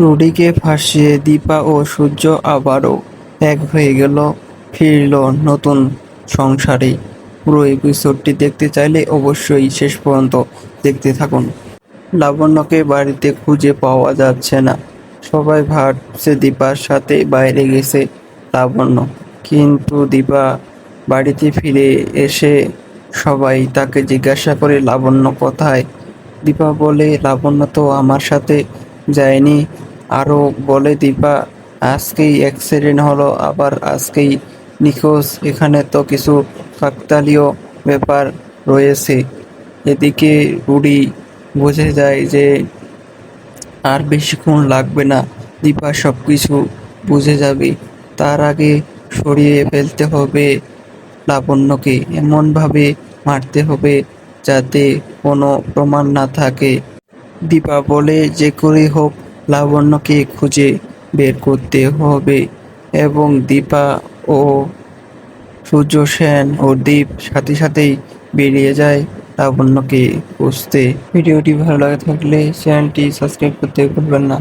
রুডিকে ফাঁসিয়ে দীপা ও সূর্য আবারও এক হয়ে গেল, ফিরল নতুন সংসারে। পুরো এপিসোডটি দেখতে চাইলে অবশ্যই শেষ পর্যন্ত দেখতে থাকুন। লাবণ্যকে বাড়িতে খুঁজে পাওয়া যাচ্ছে না। সবাই ভাবছে দীপার সাথে বাইরে গেছে লাবণ্য। কিন্তু দীপা বাড়িতে ফিরে এসে সবাই তাকে জিজ্ঞাসা করে, লাবণ্য কোথায়? দীপা বলে, লাবণ্য তো আমার সাথে যায়নি। আরও বলে দিবা, আজকেই অ্যাক্সিডেন্ট হলো, আবার আজকেই নিখোঁজ। এখানে তো কিছু কাকতালীয় ব্যাপার রয়েছে। এদিকে রুডি বুঝে যায় যে আর বেশিক্ষণ লাগবে না, দীপা সব কিছু বুঝে যাবে। তার আগে সরিয়ে ফেলতে হবে লাবণ্যকে, এমনভাবে মারতে হবে যাতে কোনো প্রমাণ না থাকে। দীপা বলে, যে করে হোক লাবণ্যকে খুঁজে বের করতে হবে এবং দীপা ও সূর্য সেন ও দীপ সাথে সাথেই বেরিয়ে যায় লাবণ্যকে খুঁজতে। ভিডিওটি ভালো লাগে থাকলে চ্যানেলটি সাবস্ক্রাইব করতে ভুলবেন না।